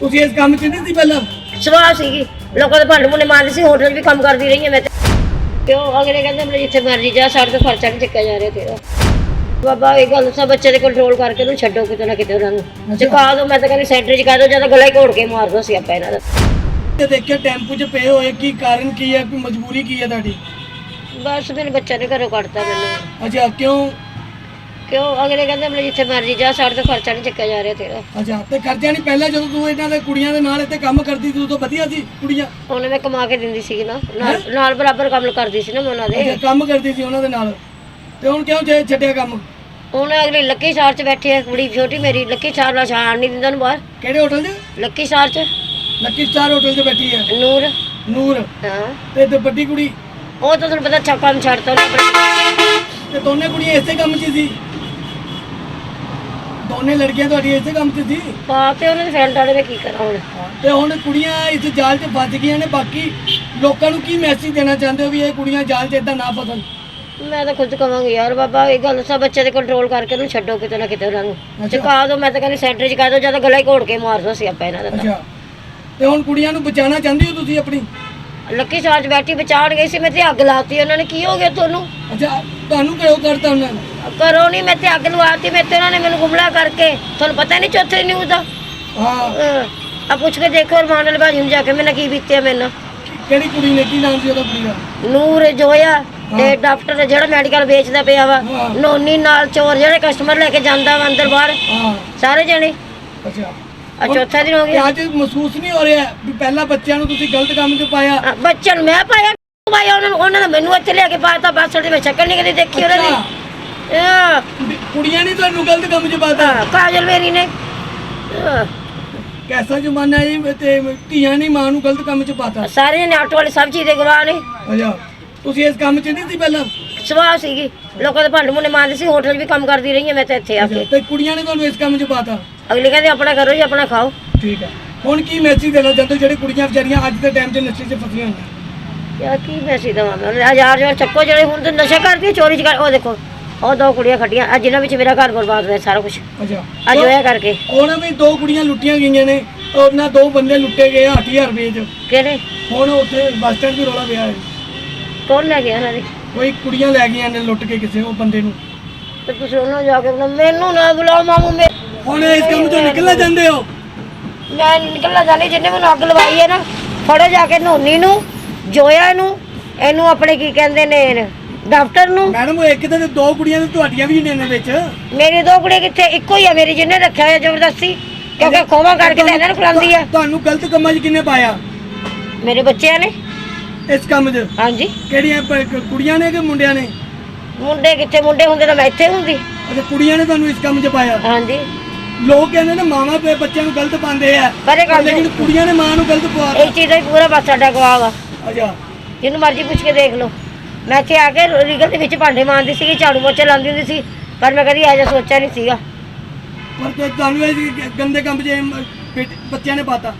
ਤੁਸੀਂ ਇਸ ਕੰਮ 'ਚ ਨਹੀਂ ਸੀ ਪਹਿਲਾਂ? ਸਵਾਹ ਸੀਗੀ। ਲੋਕਾਂ ਦੇ ਭਾਂਡੇ ਮੁੰਡੇ ਮਾਰਦੇ ਸੀ ਹੋਟਲ ਵੀ ਕੰਮ ਕਰਦੀ ਰਹੀ ਹਾਂ ਮੈਂ ਤੇ। ਕਿਉਂ? ਅਗਲੇ ਕਹਿੰਦੇ ਮੈਂ ਜਿੱਥੇ ਮਰਜ਼ੀ ਜਾ ਸਾਡੇ ਤੋਂ ਖਰਚਾ ਨਹੀਂ ਚੱਕਿਆ ਜਾ ਰਿਹਾ ਤੇਰਾ। ਬਾਬਾ ਇਹ ਗੱਲ ਸਭ ਬੱਚੇ ਦੇ ਕੰਟਰੋਲ ਕਰਕੇ ਉਹਨੂੰ ਛੱਡੋ ਕਿਤੇ ਨਾ ਕਿਤੇ ਉਹਨਾਂ ਨੂੰ। ਚੁਕਾ ਦੋ ਮੈਂ ਤਾਂ ਕਹਿੰਦੀ ਸੈਂਟਰ 'ਚ ਕਹਿ ਦੋ ਜਾਂ ਗਲਾ ਹੀ ਘੋੜ ਕੇ ਮਾਰ ਦੋ ਸੀ ਆਪਾਂ ਇਹਨਾਂ ਦਾ। ਤੇ ਦੇਖਿਆ ਟੈਂਪੂ 'ਚ ਪਏ ਹੋਏ ਕੀ ਕਾਰਨ ਕੀ ਹੈ ਕੋਈ ਮਜਬੂਰੀ ਕੀ ਹੈ ਤੁਹਾਡੀ? ਬਸ ਮੇਰੇ ਬੱਚੇ ਨੇ ਘਰੋਂ ਕੱਢਤਾ ਮੈਨੂੰ। ਅੱਛਾ ਕਿਉਂ? ਕਿਉਂ? ਅਗਲੇ ਕਹਿੰਦੇ ਮੈਂ ਜਿੱਥੇ ਮਰਜ਼ੀ ਜਾ ਸਾਡੇ ਤੋਂ ਖਰਚਾ ਨਹੀਂ ਚੱਕਿਆ ਜਾ ਰਿਹਾ ਤੇਰਾ। ਅੱਛਾ ਤੇ ਖਰਚਾ ਨਹੀਂ ਪਹਿਲਾਂ ਜਦੋਂ ਤੂੰ ਇਹਨਾਂ ਦੇ ਕੁੜੀਆਂ ਦੇ ਨਾਲ ਇੱਥੇ ਕੰਮ ਕਰਦੀ ਸੀ ਉਦੋਂ ਵਧੀਆ ਸੀ ਕੁੜੀਆਂ? ਉਹਨੇ ਮੈਂ ਕਮਾ ਕੇ ਦਿੰਦੀ ਸੀ ਨਾ। ਨਾਲ ਨਾਲ ਬਰਾਬਰ ਕੰਮ ਕਰਦੀ ਸੀ ਨਾ ਮੈਂ ਉਹਨਾਂ ਦੇ। ਅੱਛਾ ਕੰਮ ਕਰਦੀ ਸੀ ਉਹਨਾਂ ਦੇ ਨਾਲ। ਤੇ ਹੁਣ ਕਿਉਂ ਛੇ- ਛੱਡਿਆ ਕੰਮ? ਹੁਣ ਅਗਲੇ ਲੱਕੀ ਸ਼ਹਿਰ 'ਚ ਬੈਠੇ ਆ ਕੁੜੀ ਛੋਟੀ ਮੇਰੀ ਲੱਕੀ ਸ਼ਹਿਰ ਦਾ ਛਾਣ ਨਹੀਂ ਦਿੰਦਾ ਨੂੰ ਬਾਹਰ। ਕਿਹੜੇ ਹੋਟਲ 'ਚ? ਲੱਕੀ ਸ਼ਹਿਰ 'ਚ। ਲੱਕੀ ਸਟਾਰ ਹੋਟਲ 'ਚ ਬੈਠੀ ਹੈ। ਨੂਰ। ਨੂਰ। ਹਾਂ। ਤੇ ਤੇ ਵੱਡੀ ਕੁੜੀ? ਉਹ ਤਾਂ ਤੁਹਾਨੂੰ ਪਤਾ ਅੱਛਾ ਕੰਮ ਛੱਡਤਾ ਉਹਨੇ ਆਪਣੇ। ਤੇ ਦੋਨੇ ਕੁੜੀਆਂ ਇਸੇ ਕੰਮ 'ਚ ਸੀ? ਦੋਨੇ ਲੜਕੀਆਂ ਤੁਹਾਡੀ ਇਸੇ ਕੰਮ 'ਚ ਸੀ ਪਾ ਤੇ ਉਹਨਾਂ ਦੇ ਵਾਲੇ ਨੇ ਕੀ ਕਰਾਂ ਹੁਣ? ਤੇ ਹੁਣ ਕੁੜੀਆਂ ਇਸ ਜਾਲ 'ਚ ਫਸ ਗਈਆਂ ਨੇ ਬਾਕੀ ਲੋਕਾਂ ਨੂੰ ਕੀ ਮੈਸੇਜ ਦੇਣਾ ਚਾਹੁੰਦੇ ਹੋ ਵੀ ਇਹ ਕੁੜੀਆਂ ਜਾਲ 'ਚ ਇਦਾਂ ਨਾ ਫਸਣ? ਮੈਂ ਤਾਂ ਖੁਦ ਕਵਾਂਗੀ ਯਾਰ ਬਾਬਾ ਇਹ ਗੱਲ ਸਭ ਬੱਚੇ ਦੇ ਕੰਟਰੋਲ ਕਰਕੇ ਉਹਨੂੰ ਛੱਡੋ ਕਿਤੇ ਨਾ ਕਿਤੇ ਉਹਨਾਂ ਨੂੰ। ਚੁਕਾ ਦੋ ਮੈਂ ਤਾਂ ਕਹਿੰਦੀ ਸੈਂਟਰ 'ਚ ਕਹਿ ਦੋ ਜਾਂ ਤਾਂ ਗਲਾ ਹੀ ਘੋੜ ਕੇ ਮਾਰ ਦੋ ਸੀ ਆਪਾਂ ਇਹਨਾਂ ਦਾ ਤਾਂ। ਅੱਛਾ। ਤੇ ਹੁਣ ਕੁੜੀਆਂ ਨੂੰ ਬਚਾਉਣਾ ਚਾਹੁੰਦੇ ਹੋ ਤੁਸੀਂ ਆਪਣੀ? ਲੱਕੀ ਸ਼ਹਿਰ 'ਚ ਬੈਠੀ ਬਚਾਉਣ ਗਈ ਸੀ ਮੈਂ ਤੇ ਅੱਗ ਲਾਤੀ ਉਹਨਾਂ ਨੇ ਕੀ ਹੋ ਗਿਆ ਤੁਹਾਨੂੰ? ਅੱਛਾ ਤੁਹਾਨੂੰ ਕਿਉਂ ਕਰਤਾ ਉਹਨਾਂ ਨੇ? ਕਰੋ ਨਹੀਂ ਮੈਂ ਤੇ ਅੱਗ ਲਵਾਤੀ ਮੈਂ ਤੇ ਉਹਨਾਂ ਨੇ ਮੈਨੂੰ ਗੁੰਮਲਾ ਕਰਕੇ। ਤੁਹਾਨੂੰ ਪਤਾ ਨਹੀਂ ਚੌਥੇ ਨਿਊਜ਼ ਦਾ? ਹਾਂ। ਆ ਪੁੱਛ ਕੇ ਦੇਖੋ ਰਮਾਨ ਵਾਲੇ ਭਾਜੀ ਨੂੰ ਜਾ ਕੇ ਮੈਨੂੰ ਕੀ ਬੀਤਿਆ ਮੈਨੂੰ। ਕਿਹੜੀ ਕੁੜੀ ਨੇ ਕੀ ਨਾਮ ਸੀ ਉਹਦਾ ਕੁੜੀ ਦਾ? ਨੂਰ ਜੋਇਆ ਤੇ ਡਾਕਟਰ ਜਿਹੜਾ ਮੈਡੀਕਲ ਵੇਚਦਾ ਪਿਆ ਵਾ ਹਾਂ। ਨੋਨੀ ਨਾਲ ਚੋਰ ਜਿਹੜੇ ਕਸਟਮਰ ਲੈ ਕੇ ਜਾਂਦਾ ਵਾ ਅੰਦਰ ਬਾਹਰ। ਹਾਂ। ਸਾਰੇ ਜਣੇ। ਅੱਛਾ। ਆ ਚੌਥਾ ਦਿਨ ਹੋ ਤੇ ਗਿਆ ਅੱਜ ਮਹਿਸੂਸ ਨਹੀਂ ਹੋ ਰਿਹਾ ਵੀ ਪਹਿਲਾਂ ਬੱਚਿਆਂ ਨੂੰ ਤੁਸੀਂ ਗਲਤ ਕੰਮ 'ਚ ਪਾਇਆ? ਬੱਚਿਆਂ ਨੂੰ ਮੈਂ ਪਾਇਆ। ਪਾਇਆ ਉਹਨਾਂ ਨੂੰ ਉਹਨਾਂ ਨੇ ਮੈਨੂੰ ਇੱਥੇ ਲਿਆ ਕੇ ਪਾਤਾ ਬੱਸ ਦੇ ਵਿੱਚ ਸ਼ਕਲ ਨਹੀਂ ਕਦੀ ਦੇਖੀ ਉਹਨਾਂ ਅੱਛਾ, ਦੀ ਆ, ਵੀ ਕੁੜੀਆਂ ਨੇ ਤੁਹਾਨੂੰ ਗਲਤ ਕੰਮ 'ਚ ਪਾਤਾ? ਕਾਜਲ ਮੇਰੀ ਨੇ। ਕੈਸਾ ਜ਼ਮਾਨਾ ਹੈ ਜੀ ਤੇ ਧੀਆਂ ਨੇ ਮਾਂ ਨੂੰ ਗਲਤ ਕੰਮ 'ਚ ਪਾਤਾ। ਸਾਰੇ ਜਣੇ ਆਟੋ ਵਾਲੇ ਸਭ ਚੀਜ਼ ਦੇ ਗਵਾਹ ਨੇ। ਅੱਛਾ। ਤੁਸੀਂ ਇਸ ਕੰਮ 'ਚ ਨਹੀਂ ਸੀ ਪਹਿਲਾਂ? ਸਵਾਹ ਸੀਗੀ। ਲੋਕਾਂ ਦੇ ਭਾਂਡੇ ਮੁੰਡੇ ਮਾਰਦੇ ਸੀ ਹੋਟਲ 'ਚ ਵੀ ਕੰਮ ਕਰਦੀ ਰਹੀ ਹਾਂ ਮੈਂ ਤਾਂ ਇੱਥੇ ਆ ਕੇ। ਤੇ ਕੁੜੀਆਂ ਨੇ ਤੁਹਾਨੂੰ ਇਸ ਕੰਮ 'ਚ ਪਾਤਾ? ਅਗਲੇ ਕਹਿੰਦੇ ਆਪਣਾ ਕਰੋ ਜੀ ਆਪਣਾ ਖਾਓ। ਠੀਕ ਹੈ। ਹੁਣ ਕੀ ਮੈਸੇਜ ਦੇਣਾ? ਚਾਹੁੰਦੇ ਹੋ ਜਿਹੜੇ ਕੁੜੀਆਂ ਵਿਚਾਰੀਆਂ ਅੱਜ ਦੇ ਟਾਈਮ 'ਚ ਨਸ਼ੇ 'ਚ ਫਸੀਆਂ ਹੋਈਆਂ। ਯਾ ਕੀ ਮੈਸੇਜ ਦਵਾਂ ਮੈਂ? ਹਜ਼ਾਰ ਹਜ਼ਾਰ ਚੱਕੋ ਜਿਹੜੇ ਹੁਣ ਤੇ ਨਸ਼ਾ ਕਰਦੀ ਚੋਰੀ ਚ ਕਰ ਉਹ ਦੇਖੋ ਉਹ ਦੋ ਕੁੜੀਆਂ ਖੱਟੀਆਂ ਅੱਜ ਜਿਨ੍ਹਾਂ ਵਿੱਚ ਮੇਰਾ ਘਰ ਬਰਬਾਦ ਹੋਇਆ ਸਾਰਾ ਕੁਝ ਅੱਛਾ। ਅੱਜ ਹੋਇਆ ਕਰਕੇ। ਹੁਣ ਵੀ ਦੋ ਕੁੜੀਆਂ ਲੁੱਟੀਆਂ ਗਈਆਂ ਨੇ ਉਹਨਾਂ ਦੋ ਬੰਦੇ ਲੁੱਟੇ ਗਏ 8000 ਰੁਪਏ 'ਚ। ਕਿਹਨੇ ਹੁਣ ਉੱਥੇ ਬੱਸ ਸਟੈਂਡ 'ਤੇ ਰੌਲਾ ਪਿਆ ਹੈ। ਕੌਣ ਲੈ ਗਿਆ ਉਹਨਾਂ ਦੇ? ਕੋਈ ਕੁੜੀਆਂ ਲੈ ਗਈਆਂ ਨੇ ਲੁੱਟ ਕੇ ਕਿਸੇ ਉਹ ਬੰਦੇ ਨੂੰ। ਤੇ ਤੁਸੀਂ ਉਹਨਾਂ ਨੂੰ ਜਾ ਕੇ ਮੈਨੂੰ ਨਾ ਬੁਲਾਓ ਮਾਮੂ ਮੇ ਹੁਣ ਇਸ ਕੰਮ 'ਚੋਂ ਨਿਕਲਣਾ ਚਾਹੁੰਦੇ ਹੋ? ਮੈਂ ਨਿਕਲਣਾ ਚਾਹਨੀ ਜਿੰਨੇ ਮੈਨੂੰ ਅੱਗ ਲਵਾਈ ਹੈ ਨਾ ਫੜੋ ਜਾ ਕੇ ਨੋਨੀ ਨੂੰ। ਜੋਇਆ ਨੂੰ ਇਹਨੂੰ ਆਪਣੇ ਕੀ ਕਹਿੰਦੇ ਨੇ ਡਾਕਟਰ ਨੂੰ। ਮੈਡਮ ਉਹ ਇੱਕ ਤਾਂ ਦੋ ਕੁੜੀਆਂ ਤੇ ਤੁਹਾਡੀਆਂ ਵੀ ਨੇ ਇਹਨਾਂ ਵਿੱਚ। ਮੇਰੀ ਦੋ ਕੁੜੀਆਂ ਕਿੱਥੇ ਇੱਕੋ ਹੀ ਆ ਮੇਰੀ ਜਿਹਨੇ ਰੱਖਿਆ ਹੋਇਆ ਜ਼ਬਰਦਸਤੀ। ਕਿਉਂਕਿ ਖੋਵਾ ਕਰਕੇ ਤਾਂ ਇਹਨਾਂ ਨੂੰ ਖਿਲਾਉਂਦੀ ਆ। ਤੁਹਾਨੂੰ ਗਲਤ ਕੰਮਾਂ 'ਚ ਕਿੰਨੇ ਪਾਇਆ? ਮੇਰੇ ਬੱਚਿਆਂ ਨੇ। ਇਸ ਕੰਮ 'ਚ? ਹਾਂਜੀ। ਕਿਹੜੀਆਂ ਪ- ਕੁੜੀਆਂ ਨੇ ਕਿ ਮੁੰਡਿਆਂ ਨੇ? ਮੁੰਡੇ ਕਿੱਥੇ ਮੁੰਡੇ ਹੁੰਦੇ ਤਾਂ ਮੈਂ ਇੱਥੇ ਹੁੰਦੀ। ਅੱਛਾ ਕੁੜੀਆਂ ਨੇ ਤੁਹਾਨੂੰ ਇਸ ਕੰਮ 'ਚ ਪਾਇਆ? ਹਾਂਜੀ। ਲੋਕ ਕਹਿੰਦੇ ਨੇ ਮਾਵਾਂ ਤੇ ਬੱਚਿਆਂ ਨੂੰ ਗਲਤ ਪਾਉਂਦੇ ਆ। ਪਰ ਇਹ ਗੱਲ ਲੇਕਿਨ ਕੁੜੀਆਂ ਨੇ ਮਾਂ ਨੂੰ ਗਲਤ ਪਵਾਤਾ ਇਹ ਚੀਜ਼ ਦਾ ਵੀ ਪੂਰਾ ਬਸ ਸਾਡਾ ਗਵਾਹ ਵਾ। ਅੱਛਾ। ਜਿਹਨੂੰ ਮਰਜ਼ੀ ਪੁੱਛ ਕੇ ਦੇਖ ਲਓ। ਮੈਂ ਇੱਥੇ ਆ ਕੇ ਰੀਗਲ ਦੇ ਵਿੱਚ ਭਾਂਡੇ ਮਾਂਜਦੀ ਸੀਗੀ ਝਾੜੂ ਪੋਚਾ ਲਾਉਂਦੀ ਹੁੰਦੀ ਸੀ ਪਰ ਮੈਂ ਕਦੀ ਇਹੋ ਜਿਹਾ ਸੋਚਿਆ ਨਹੀਂ ਸੀਗਾ। ਪਰ ਤੇ ਤੁਹਾਨੂੰ ਇਹ ਗੰਦੇ ਕੰਮ 'ਚ ਇਹ ਮ- ਬੇਟ- ਬੱਚਿਆਂ ਨੇ ਪਾਤਾ।